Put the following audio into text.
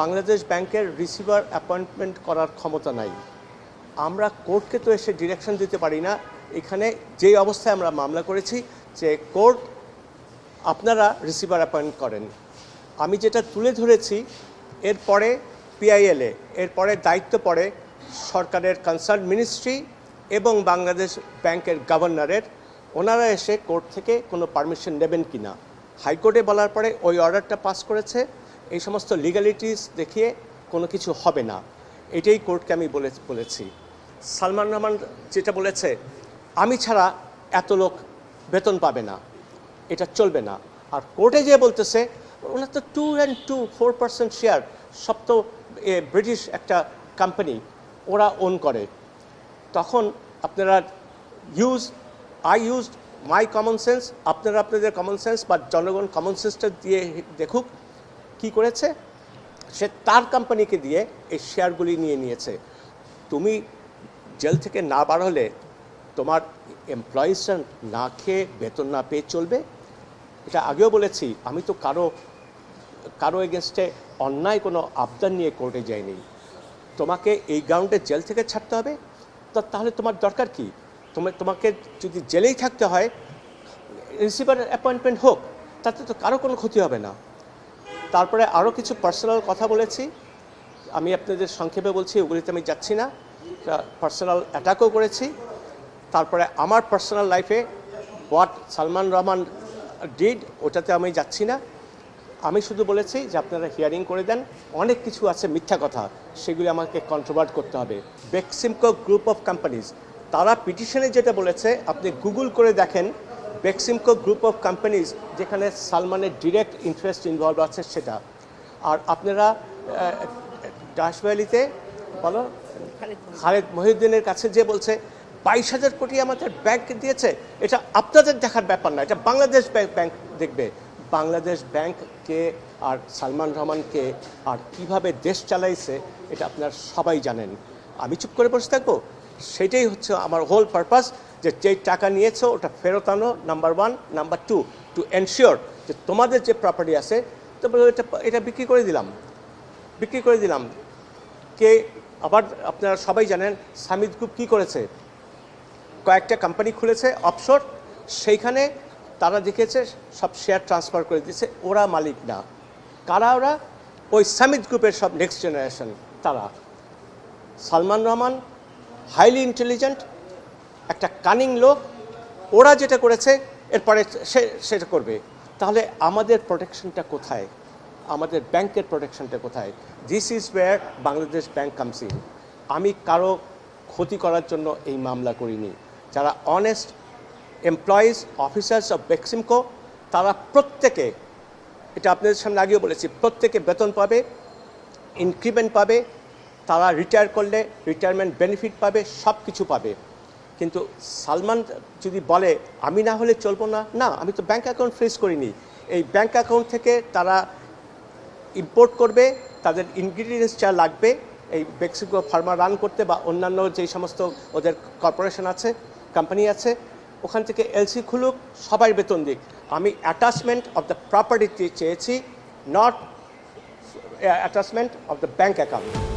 বাংলাদেশ ব্যাংকের receiver appointment করার ক্ষমতা নাই। আমরা কোর্টকে তো এসে ডিরেকশন দিতে পারি না। এখানে যেই অবস্থায় আমরা মামলা করেছি, যে কোর্ট আপনারা রিসিভার অ্যাপয়েন্ট করেন। আমি যেটা তুলে ধরেছি, এরপরে পিআইএলএ এরপরে দায়িত্ব পড়ে সরকারের কনসার্ন মিনিস্ট্রি এবং বাংলাদেশ ব্যাংকের গভর্নরের। ওনারা এসে কোর্ট থেকে কোনো পারমিশন নেবেন কি না হাইকোর্টে বলার পরে ওই অর্ডারটা পাস করেছে। এই সমস্ত লিগ্যালিটিস দেখিয়ে কোনো কিছু হবে না। এটাই কোর্টকে আমি বলে বলেছি। সালমান রহমান যেটা বলেছে আমি ছাড়া এত লোক বেতন পাবে না। এটা চলবে না। আর কোর্টে যে বলতেছে ওনার তো two and two four percent share সব তো এ, ব্রিটিশ একটা কোম্পানি ওরা ওন করে। তখন আপনারা use I use my common sense আপনারা আপনাদের কমন সেন্স বা জনগণ কমন সেন্সটা দিয়ে দেখুক কি করেছে? সে তার কোম্পানিকে দিয়ে এই শেয়ারগুলি নিয়ে নিয়েছে। তুমি জেল থেকে না বার হলে তোমার এমপ্লয়িজরা না খেয়ে বেতন না পেয়ে চলবে? এটা আগেও বলেছি, আমি তো কারও কারও এগেনস্টে অন্যায় কোনো আবদার নিয়ে কোর্টে যাইনি। তোমাকে এই গ্রাউন্ডে জেল থেকে ছাড়তে হবে? তো তাহলে তোমার দরকার কি? তোমার তোমাকে যদি জেলেই থাকতে হয় রিসিভার অ্যাপয়েন্টমেন্ট হোক, তাতে তো কারও কোনো ক্ষতি হবে না। তারপরে আরও কিছু পার্সোনাল কথা বলেছি। আমি আপনাদের সংক্ষেপে বলছি, ওগুলিতে আমি যাচ্ছি না। পার্সোনাল অ্যাটাকও করেছি। তারপরে আমার পার্সোনাল লাইফে হোয়াট সালমান রহমান ডিড ওটাতে আমি যাচ্ছি না। আমি শুধু বলেছি যে আপনারা হিয়ারিং করে দেন। অনেক কিছু আছে মিথ্যা কথা, সেগুলি আমাকে কন্ট্রোভার্ট করতে হবে। বেক্সিমকো গ্রুপ অফ কোম্পানিজ তারা পিটিশনে যেটা বলেছে, আপনি গুগল করে দেখেন বেক্সিমকো গ্রুপ অফ কোম্পানিজ যেখানে সালমানের ডিরেক্ট ইন্টারেস্ট ইনভলভ আছে সেটা। আর আপনারা ডাস ভ্যালিতে, বলো, খালেদ মহিউদ্দিনের কাছে যে বলছে, বাইশ হাজার কোটি আমাদের ব্যাংক দিয়েছে, এটা আপনাদের দেখার ব্যাপার না, এটা বাংলাদেশ ব্যাংক ব্যাংক দেখবে। বাংলাদেশ ব্যাংককে আর সালমান রহমানকে আর কীভাবে দেশ চালাইছে, এটা আপনারা সবাই জানেন। আমি চুপ করে বসে থাকব, সেটাই হচ্ছে আমার হোল পারপাস যে যেই টাকা নিয়েছো, ওটা ফেরত আনো number one number two to ensure যে তোমাদের যে প্রপার্টি আছে, তো এটা এটা বিক্রি করে দিলাম। বিক্রি করে দিলাম। কে আবার আপনারা সবাই জানেন সামিদ গ্রুপ কী করেছে? কয়েকটা কোম্পানি খুলেছে অফশোর সেইখানে তারা দেখেছে সব শেয়ার ট্রান্সফার করে দিয়েছে। ওরা মালিক না। কারা ওরা? ওই সামিদ গ্রুপের সব নেক্সট জেনারেশন তারা। সালমান রহমান হাইলি ইন্টেলিজেন্ট একটা কানিং লোক, ওরা যেটা করেছে, এরপরে সে, সেটা করবে। তাহলে আমাদের প্রোটেকশনটা কোথায়? আমাদের ব্যাংকের প্রোটেকশনটা কোথায়? This is where Bangladesh bank comes in আমি কারও ক্ষতি করার জন্য এই মামলা করিনি। যারা honest employees officers of Beximco তারা প্রত্যেকে, এটা আপনাদের সামনে আগেও বলেছি, প্রত্যেকে বেতন পাবে ইনক্রিমেন্ট পাবে, তারা রিটায়ার করলে রিটায়ারমেন্ট বেনিফিট পাবে সব কিছু পাবে। কিন্তু সালমান যদি বলে, আমি না হলে চলবো না না, আমি তো ব্যাঙ্ক অ্যাকাউন্ট ফ্রিজ করিনি। এই ব্যাঙ্ক অ্যাকাউন্ট থেকে তারা ইম্পোর্ট করবে, তাদের ইনগ্রিডিয়েন্টস যা লাগবে, এই মেক্সিকো ফার্মা রান করতে বা অন্যান্য যেই সমস্ত ওদের কর্পোরেশন আছে কোম্পানি আছে, ওখান থেকে এলসি খুলুক, সবাই বেতন দিক। আমি অ্যাটাচমেন্ট অফ দ্য প্রপার্টি চেয়েছি not attachment of the bank account